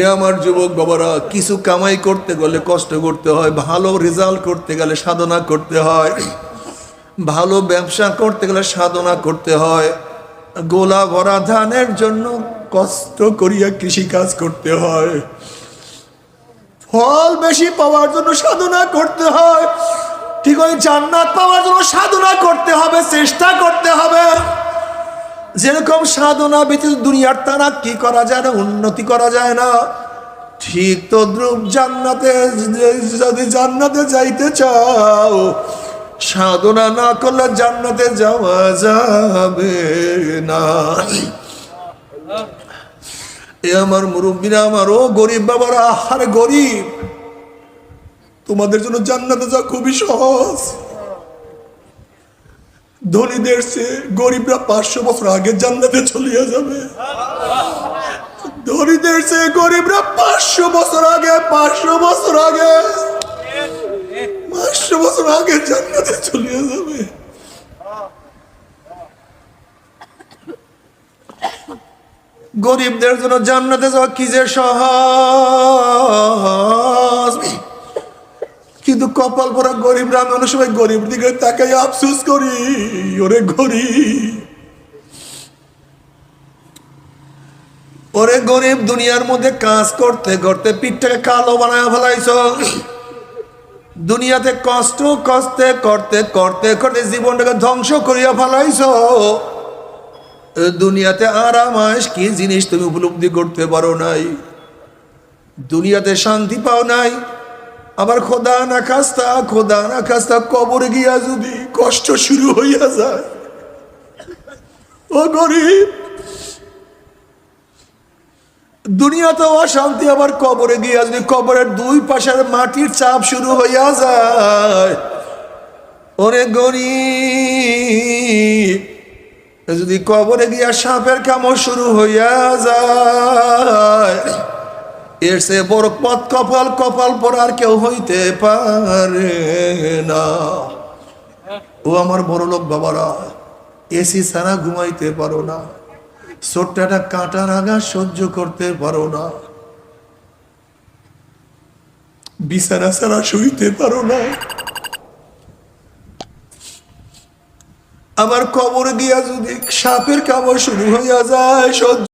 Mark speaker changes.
Speaker 1: এ আমার যুবক বাবারা, কিছু কামাই করতে গেলে কষ্ট করতে হয়, ভালো রেজাল্ট করতে গেলে সাধনা করতে হয়, ভালো ব্যবসা করতে গেলে সাধনা করতে হয়, গোলা ভরা ধানের জন্য কষ্ট করিয়া কৃষি কাজ করতে হয়, ফল বেশি পাওয়ার জন্য সাধনা করতে হয়, ঠিক ওই জান্নাত পাওয়ার জন্য সাধনা করতে হবে, চেষ্টা করতে হবে। যেরকম সাধনা ব্যতীত দুনিয়ার তারা কি করা যায় না, উন্নতি করা যায় না। ঠিক তো দ্রুপ জান্নাতে যদি জান্নাতে যাইতে চাও, সাধনা না করলে জান্নাতে যাওয়া যাবে না। এ আমার মুরব্বীরা, আমার ও গরিব বাবারা আরে গরিব, তোমাদের জন্য জান্নাতে যাওয়া খুবই সহজ। ধনীদের সে গরিবরা পাঁচশো বছর আগে জান্নাতে চলিয়ে যাবে। ধনীদের সে গরিবরা পাঁচশো বছর আগে, পাঁচশো বছর আগে, পাঁচশো বছর আগে জান্নাতে চলিয়ে যাবে। গরিবদের জন্য জান্নাতে যাওয়া কি যে সহজ? কপাল পরা গরিবরা আমি অনেক সময় গরিব দিকে তাকাই আফসোস করি। ওরে গরিব। ওরে গরিব, দুনিয়ার মধ্যে কাজ করতে করতে পিঠটাকে কালো বানায় ফেলাইছ। দুনিয়াতে কষ্ট কষ্টে করতে করতে করতে জীবনটাকে ধ্বংস করিয়া ফেলাইছ। দুনিয়াতে আরাম আস কি জিনিস তুমি উপলব্ধি করতে পারো নাই? দুনিয়াতে শান্তি পাও নাই? আবার খোদা না খাস্তা, খোদা না খাস্তা, কবরে গিয়া যদি কষ্ট শুরু হইয়া যায়। ও গরিব, দুনিয়াতে অশান্তি, আবার কবরে গিয়া যদি কবরের দুই পাশের মাটির চাপ শুরু হইয়া যায়। ওরে গরিব, যদি কবরে গিয়া সাপের কামড় শুরু হইয়া যায়। এর সে বড় পথ কপাল কপাল পর আর কেউ হইতে পারে না। ও আমার বড় লোক বাবারা এসি ছাড়া ঘুমাইতে পারো না। ছোট্ট কাঁটার আগা সহ্য করতে পারো না। বিছানা ছাড়া শুইতে পারো না। আমার কবর গিয়া যদি সাপের কামড় শুরু হইয়া যায়, সহ্য